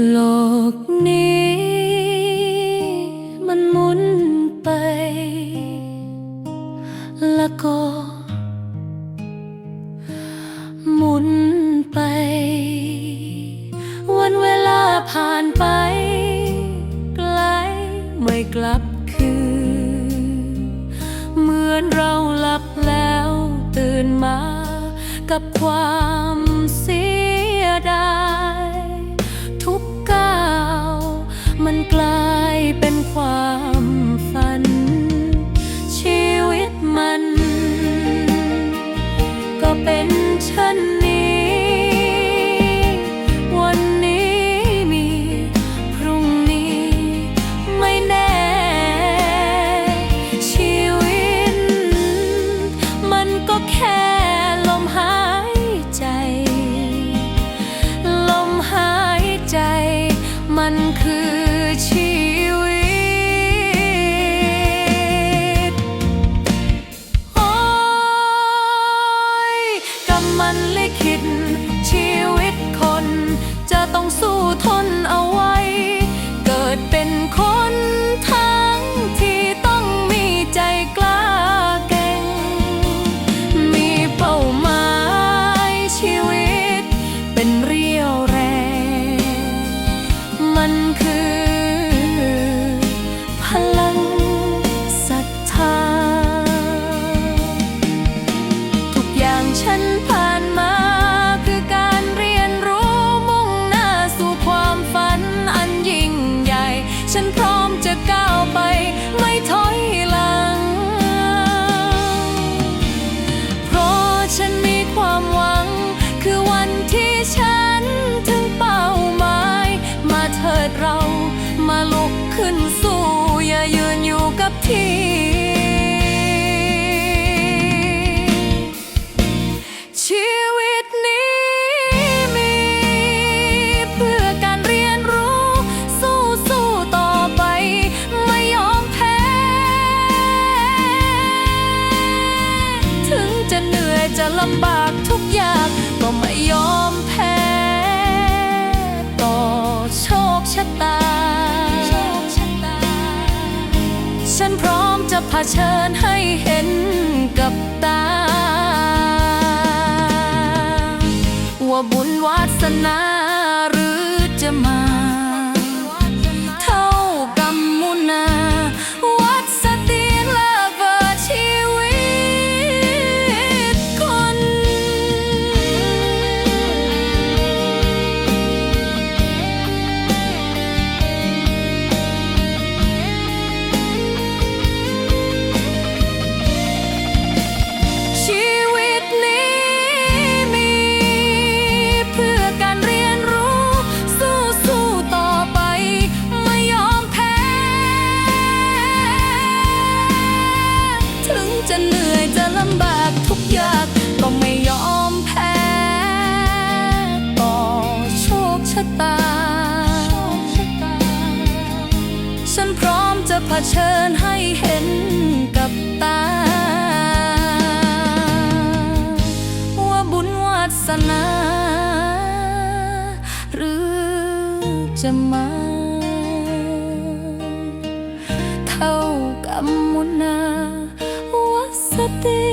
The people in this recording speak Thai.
โลกนี้ มันหมุนไป แล้วก็ หมุนไป วันเวลาผ่านไป ไกลไม่กลับคืน เหมือนเราหลับแล้วตื่นมา กับความเสียดาย เทนเอาไว้ เกิดเป็นคนทั้งที่ต้องมีใจกล้าเก่ง มีเป้าหมายชีวิต เป็นเรียวแรง มันคือพลังศรัทธา ทุกอย่างฉัน ฉันพร้อมจะก้าวไป ไม่ถอยหลัง เพราะฉันมีความหวัง คือวันที่ฉันถึงเป้าหมาย มาเถิดเรามาลุกขึ้นสู้ อย่ายืนอยู่กับที่ ลำบากทุกอย่าง ก็ไม่ยอมแพ้ ต่อโชคชะตา ฉันพร้อมจะเผชิญให้เห็นกับตา ว่าบุญวาสนา เผชิญให้เห็นกับตา ว่าบุญวาสนา หรือจะมา เท่ากับมุนาวัสติ